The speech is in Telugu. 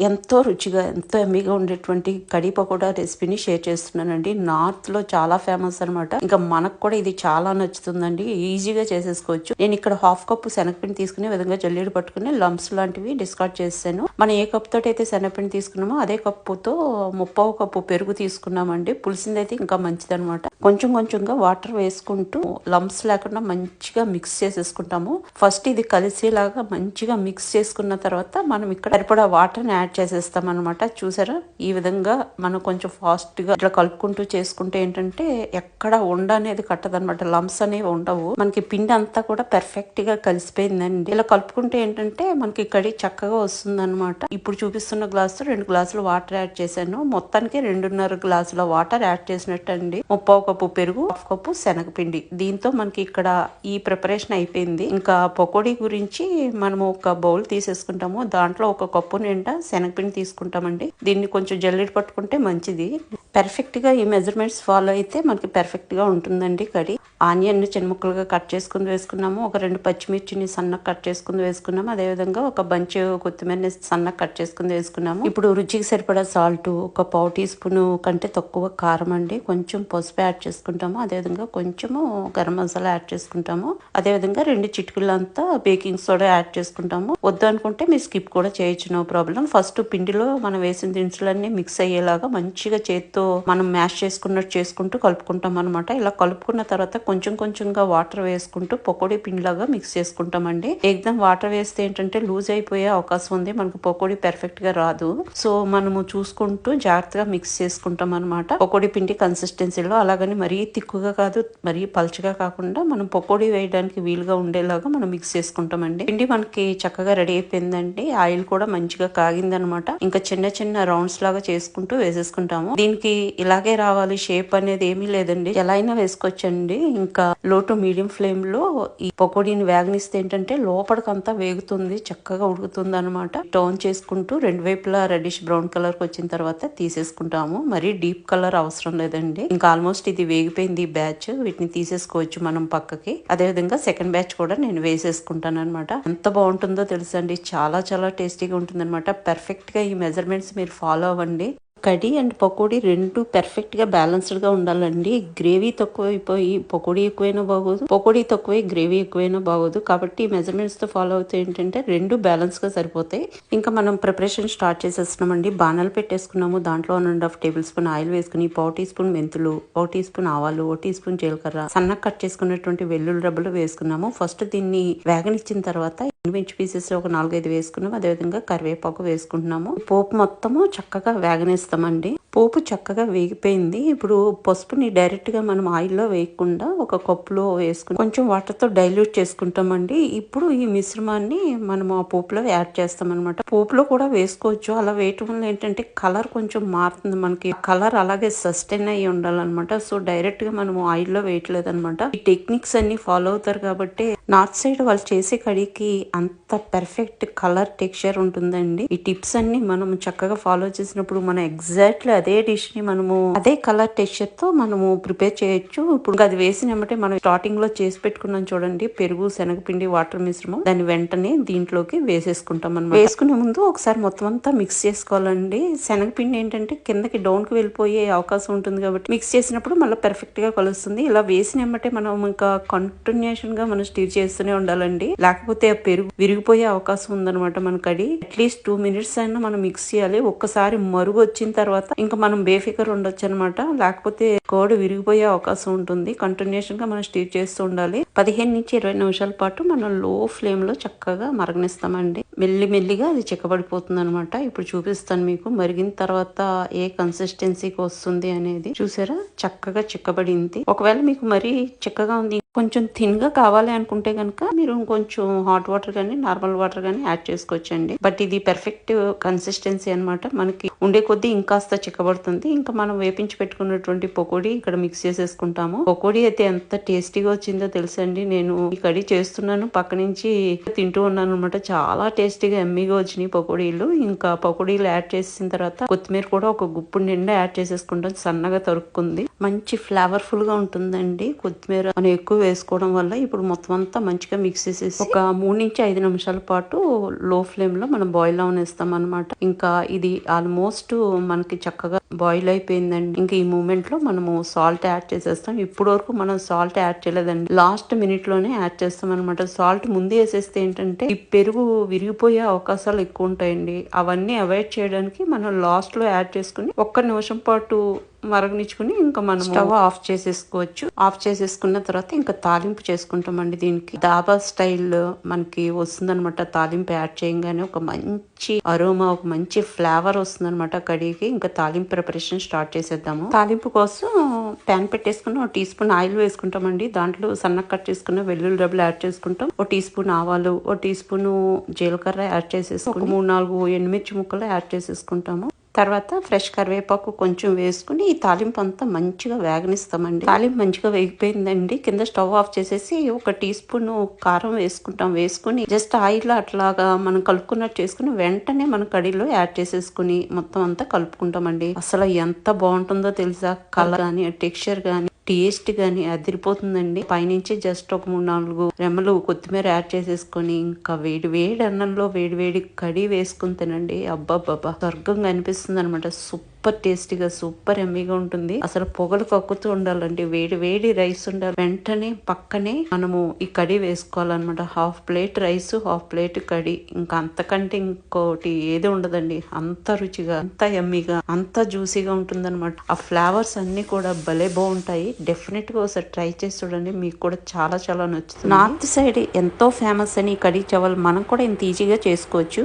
ఎంతో రుచిగా ఎంతో ఎమ్మిగా ఉండేటువంటి కడీ పకోడా రెసిపీని షేర్ చేస్తున్నానండి. నార్త్లో చాలా ఫేమస్ అన్నమాట. ఇంకా మనకు కూడా ఇది చాలా నచ్చుతుందండి. ఈజీగా చేసేసుకోవచ్చు. నేను ఇక్కడ హాఫ్ కప్పు శనగపిండి తీసుకునే విధంగా జల్లీడు పట్టుకుని లంప్స్ లాంటివి డిస్కార్డ్ చేశాను మనం ఏ కప్ తోటి అయితే శనగపిండి తీసుకున్నామో అదే కప్పుతో ముప్పావు కప్పు పెరుగు తీసుకున్నామండి. పులిసింది అయితే ఇంకా మంచిదనమాట కొంచెం కొంచెంగా వాటర్ వేసుకుంటూ లంప్స్ లేకుండా మంచిగా మిక్స్ చేసేసుకుంటాము. ఫస్ట్ ఇది కలిసేలాగా మంచిగా మిక్స్ చేసుకున్న తర్వాత మనం ఇక్కడ సరిపడా వాటర్ యాడ్ చేసేస్తాం అనమాట చూసారా? ఈ విధంగా మనం కొంచెం ఫాస్ట్గా ఇట్లా కలుపుకుంటూ చేసుకుంటే ఏంటంటే ఎక్కడ ఉండ అనేది కట్టదనమాట లంప్స్ అనేవి ఉండవు. మనకి పిండి అంతా కూడా పర్ఫెక్ట్గా కలిసిపోయిందండి. ఇలా కలుపుకుంటే ఏంటంటే మనకి ఇక్కడ చక్కగా వస్తుంది అనమాట ఇప్పుడు చూపిస్తున్న గ్లాసు రెండు గ్లాసులు వాటర్ యాడ్ చేశాను. మొత్తానికి రెండున్నర గ్లాసుల వాటర్ యాడ్ చేసినట్టు అండి ముప్పావు కప్పు పెరుగు హాఫ్ కప్పు శనగపిండి. దీంతో మనకి ఇక్కడ ఈ ప్రిపరేషన్ అయిపోయింది. ఇంకా పకోడీ గురించి మనము ఒక బౌల్ తీసేసుకుంటాము. దాంట్లో ఒక కప్పు నిండా శనగపిండి తీసుకుంటామండి. దీన్ని కొంచెం జల్లెడ పట్టుకుంటే మంచిది. పెర్ఫెక్ట్గా ఈ మెజర్మెంట్స్ ఫాలో అయితే మనకి పెర్ఫెక్ట్గా ఉంటుందండి కడి ఆనియన్ చిన్న ముక్కలుగా కట్ చేసుకుని వేసుకున్నాము. ఒక రెండు పచ్చిమిర్చిని సన్నగా కట్ చేసుకుని వేసుకున్నాము. అదే విధంగా ఒక బంచ్ కొత్తిమీరని సన్నగా కట్ చేసుకుని వేసుకున్నాము. ఇప్పుడు రుచికి సరిపడా సాల్ట్ ఒక పావు టీ స్పూన్ కంటే తక్కువ కారం అండి. కొంచెం పసుపు యాడ్ చేసుకుంటాము. అదే విధంగా కొంచెము గరం మసాలా యాడ్ చేసుకుంటాము. అదే విధంగా రెండు చిటికలంతా బేకింగ్ సోడా యాడ్ చేసుకుంటాము. వద్దు అనుకుంటే మీరు స్కిప్ కూడా చేయొచ్చు. నో ప్రాబ్లం ఫస్ట్ పిండిలో మనం వేసిన దినుసులన్నీ మిక్స్ అయ్యేలాగా మంచిగా చేత్తో మనం మ్యాష్ చేసుకున్నట్టు చేసుకుంటూ కలుపుకుంటాం అనమాట ఇలా కలుపుకున్న తర్వాత కొంచెం కొంచెంగా వాటర్ వేసుకుంటూ పకోడీ పిండిలాగా మిక్స్ చేసుకుంటామండి. ఎగ్దమ్ వాటర్ వేస్తే ఏంటంటే లూజ్ అయిపోయే అవకాశం ఉంది. మనకు పకోడీ పెర్ఫెక్ట్గా రాదు. సో మనము చూసుకుంటూ జాగ్రత్తగా మిక్స్ చేసుకుంటాం అనమాట పకోడీ పిండి కన్సిస్టెన్సీలో అలాగని మరీ తిక్కుగా కాదు మరీ పల్చగా కాకుండా మనం పకోడీ వేయడానికి వీలుగా ఉండేలాగా మనం మిక్స్ చేసుకుంటామండి. పిండి మనకి చక్కగా రెడీ అయిపోయిందండి. ఆయిల్ కూడా మంచిగా కాగిందనమాట ఇంకా చిన్న చిన్న రౌండ్స్ లాగా చేసుకుంటూ వేసేసుకుంటాము. దీనికి ఇలాగే రావాలి. షేప్ అనేది ఏమీ లేదండి. ఎలా అయినా వేసుకోవచ్చండి. ఇంకా లో టు మీడియం ఫ్లేమ్లో ఈ పకోడీని వేగనిస్తే ఏంటంటే లోపలికంతా వేగుతుంది. చక్కగా ఉడుకుతుంది అనమాట టర్న్ చేసుకుంటూ రెండు వైపులా రెడిష్ బ్రౌన్ కలర్కి వచ్చిన తర్వాత తీసేసుకుంటాము. మరీ డీప్ కలర్ అవసరం లేదండి. ఇంకా ఆల్మోస్ట్ ఇది వేగిపోయింది ఈ బ్యాచ్ వీటిని తీసేసుకోవచ్చు మనం పక్కకి. అదే విధంగా సెకండ్ బ్యాచ్ కూడా నేను వేసేసుకుంటాను అనమాట ఎంత బాగుంటుందో తెలుసండి. చాలా చాలా టేస్టీగా ఉంటుంది అనమాట పర్ఫెక్ట్గా ఈ మెజర్మెంట్స్ మీరు ఫాలో అవ్వండి. కడి అండ్ పకోడీ రెండు పెర్ఫెక్ట్గా బ్యాలెన్స్డ్గా ఉండాలండి. గ్రేవీ తక్కువ అయిపోయి పకోడీ ఎక్కువైనా బాగోదు. పకోడీ తక్కువై గ్రేవీ ఎక్కువైనా బాగోదు. కాబట్టి మెజర్మెంట్స్తో ఫాలో అవుతే ఏంటంటే రెండు బ్యాలెన్స్గా సరిపోతాయి. ఇంకా మనం ప్రిపరేషన్ స్టార్ట్ చేసేస్తున్నామండి. బాణాలు పెట్టేసుకున్నాము. దాంట్లో one and half table spoon oil వేసుకుని పావు టీ స్పూన్ మెంతులు పావు టీ స్పూన్ ఆవాలు ఒక టీ స్పూన్ జీలకర్ర సన్నగా కట్ చేసుకున్నటువంటి వెల్లుల్లి రబ్బలు వేసుకున్నాము. ఫస్ట్ దీన్ని వేగనిచ్చిన తర్వాత ఎండుమిర్చి పీసెస్ ఒక నాలుగైదు వేసుకున్నాము అదేవిధంగా కరివేపాకు వేసుకుంటున్నాము. పోపు మొత్తము చక్కగా వేగనిస్తామండి. పోపు చక్కగా వేగిపోయింది. ఇప్పుడు పసుపుని డైరెక్ట్గా మనం ఆయిల్లో వేయకుండా ఒక కప్పులో వేసుకుని కొంచెం వాటర్తో డైల్యూట్ చేసుకుంటామండి. ఇప్పుడు ఈ మిశ్రమాన్ని మనం ఆ పోపులో యాడ్ చేస్తాం అనమాట పోపులో కూడా వేసుకోవచ్చు. అలా వేయటం వల్ల ఏంటంటే కలర్ కొంచెం మారుతుంది మనకి. కలర్ అలాగే సస్టైన్ అయ్యి ఉండాలన్నమాట. సో డైరెక్ట్గా మనం ఆయిల్లో వేయట్లేదు అనమాట ఈ టెక్నిక్స్ అన్ని ఫాలో అవుతారు కాబట్టి నార్త్ సైడ్ వాళ్ళు చేసే కడికి అంత పెర్ఫెక్ట్ కలర్ టెక్స్చర్ ఉంటుందండి. ఈ టిప్స్ అన్ని మనం చక్కగా ఫాలో చేసినప్పుడు మనం ఎగ్జాక్ట్లీ అదే డిష్ని మనము అదే కలర్ టెక్స్చర్తో మనము ప్రిపేర్ చేయొచ్చు. ఇప్పుడు అది వేసినమంటే మనం స్టార్టింగ్లో చేసి పెట్టుకున్నాం చూడండి పెరుగు శనగపిండి వాటర్ మిశ్రమం. దాన్ని వెంటనే దీంట్లోకి వేసేసుకుంటాం అనమాట వేసుకునే ముందు ఒకసారి మొత్తం అంతా మిక్స్ చేసుకోవాలండి. శనగపిండి ఏంటంటే కిందకి డౌన్కి వెళ్ళిపోయే అవకాశం ఉంటుంది కాబట్టి మిక్స్ చేసినప్పుడు మళ్ళీ పెర్ఫెక్ట్గా కలుస్తుంది. ఇలా వేసినమంటే మనం ఇంకా కంటిన్యూషన్గా మనం స్టీర్ చేస్తూనే ఉండాలండి. లేకపోతే పెరుగు విరిగిపోయే అవకాశం ఉందన్నమాట మనకి అది అట్లీస్ట్ టూ మినిట్స్ అయినా మనం మిక్స్ చేయాలి. ఒక్కసారి మరుగు వచ్చిన తర్వాత ఇంకా మనం బేఫికర్ ఉండొచ్చు అనమాట లేకపోతే కోడ్ విరిగిపోయే అవకాశం ఉంటుంది. కంటిన్యూషన్గా మనం స్టీర్ చేస్తూ ఉండాలి. పదిహేను నుంచి ఇరవై నిమిషాల పాటు మనం లో ఫ్లేమ్లో చక్కగా మరగనిస్తామండి. మెల్లి మెల్లిగా అది చిక్కబడిపోతుంది అనమాట ఇప్పుడు చూపిస్తాను మీకు. మరిగిన తర్వాత ఏ కన్సిస్టెన్సీకి వస్తుంది అనేది చూసారా? చక్కగా చిక్కబడింది. ఒకవేళ మీకు మరీ చిక్కగా ఉంది కొంచెం థిన్గా కావాలి అనుకుంటే కనుక మీరు కొంచెం హాట్ వాటర్ కానీ నార్మల్ వాటర్ కానీ యాడ్ చేసుకోవచ్చండి. బట్ ఇది పెర్ఫెక్ట్ కన్సిస్టెన్సీ అన్నమాట. మనకి ఉండే కొద్దీ ఇంకాస్త చిక్కబడుతుంది. ఇంకా మనం వేపించి పెట్టుకున్నటువంటి పకోడీ ఇక్కడ మిక్స్ చేసేసుకుంటాము. పకోడీ అయితే ఎంత టేస్టీగా వచ్చిందో తెలుసండి. నేను ఈ కడి చేస్తున్నాను. పక్క నుంచి తింటూ ఉన్నాను అనమాట చాలా టేస్ట్ టేస్టీగా ఎమ్మిగా వచ్చినాయి పకోడీలు ఇంకా పకోడీలు యాడ్ చేసిన తర్వాత కొత్తిమీర కూడా ఒక గుప్పుడు నిండా యాడ్ చేసేసుకుంటాం సన్నగా తరుక్కుంది. మంచి ఫ్లేవర్ఫుల్గా ఉంటుందండి. కొత్తిమీర మనం ఎక్కువ వేసుకోవడం వల్ల ఇప్పుడు మొత్తం అంతా మంచిగా మిక్స్ చేసేసి ఒక మూడు నుంచి ఐదు నిమిషాల పాటు లో ఫ్లేమ్లో మనం బాయిల్ అవనేస్తాం అనమాట ఇంకా ఇది ఆల్మోస్ట్ మనకి చక్కగా బాయిల్ అయిపోయిందండి. ఇంకా ఈ మూమెంట్లో మనము సాల్ట్ యాడ్ చేసేస్తాం. ఇప్పటి వరకు మనం సాల్ట్ యాడ్ చేయలేదండి. లాస్ట్ మినిట్లోనే యాడ్ చేస్తాం అనమాట సాల్ట్ ముందే వేసేస్తే ఏంటంటే ఈ పెరుగు విరిగిపోయే అవకాశాలు ఎక్కువ ఉంటాయండి. అవన్నీ అవాయిడ్ చేయడానికి మనం లాస్ట్లో యాడ్ చేసుకుని ఒక్క నిమిషం పాటు మరగనిచ్చుకుని ఇంకా మనం స్టవ్ ఆఫ్ చేసేసుకోవచ్చు. ఆఫ్ చేసేసుకున్న తర్వాత ఇంకా తాలింపు చేసుకుంటామండి దీనికి. దాబా స్టైల్ మనకి వస్తుందన్నమాట. తాలింపు యాడ్ చేయగానే ఒక మంచి అరోమా ఒక మంచి ఫ్లేవర్ వస్తుందన్నమాట కడిగి ఇంకా తాలింపు ప్రిపరేషన్ స్టార్ట్ చేసేద్దాము. తాలింపు కోసం ప్యాన్ పెట్టేసుకుని ఒక టీ స్పూన్ ఆయిల్ వేసుకుంటామండి. దాంట్లో సన్నగా కట్ చేసుకున్న వెల్లుల్లి డబ్బులు యాడ్ చేసుకుంటాం. ఒక టీ స్పూన్ ఆవాలు ఒక టీ స్పూన్ జీలకర్ర యాడ్ చేసేసి ఒక మూడు నాలుగు ఎండుమిర్చి ముక్కలు యాడ్ చేసేసుకుంటాము. తర్వాత ఫ్రెష్ కరివేపాకు కొంచెం వేసుకుని ఈ తాలింపు అంతా మంచిగా వేగనిస్తామండి. తాలింపు మంచిగా వేగిపోయిందండి. కింద స్టవ్ ఆఫ్ చేసేసి ఒక టీ స్పూన్ కారం వేసుకుంటాం. వేసుకుని జస్ట్ ఆయిల్ అట్లాగా మనం కలుపుకున్నట్టు చేసుకుని వెంటనే మన కడిలో యాడ్ చేసేసుకుని మొత్తం అంతా కలుపుకుంటామండి. అసలు ఎంత బాగుంటుందో తెలుసా? కలర్ కానీ టెక్స్చర్ కానీ టేస్ట్ కానీ అదిరిపోతుందండి. పైనుంచి జస్ట్ ఒక మూడు నాలుగు రెమ్మలు కొత్తిమీర యాడ్ చేసేసుకొని ఇంకా వేడి వేడి అన్నంలో వేడి వేడి కడి వేసుకుని తినండి. అబ్బాబ్బా స్వర్గం అనిపిస్తుంది అనమాట సూపర్ సూపర్ టేస్టీగా సూపర్ ఎమ్మీగా ఉంటుంది. అసలు పొగలు కక్కుతూ ఉండాలండి. వేడి వేడి రైస్ ఉండాలి. వెంటనే పక్కనే మనము ఈ కడి వేసుకోవాలన్నమాట. Half plate rice half plate kadhi ఇంకా అంతకంటే ఇంకోటి ఏది ఉండదండి. అంత రుచిగా అంత ఎమ్మీగా అంత జ్యూసీగా ఉంటుంది అనమాట ఆ ఫ్లేవర్స్ అన్ని కూడా భలే బాగుంటాయి. డెఫినెట్గా ఒకసారి ట్రై చేసి చూడండి. మీకు కూడా చాలా చాలా నచ్చుతుంది. నార్త్ సైడ్ ఎంతో ఫేమస్ అని కడి కడీ చవల్ మనం కూడా ఇంత ఈజీగా చేసుకోవచ్చు.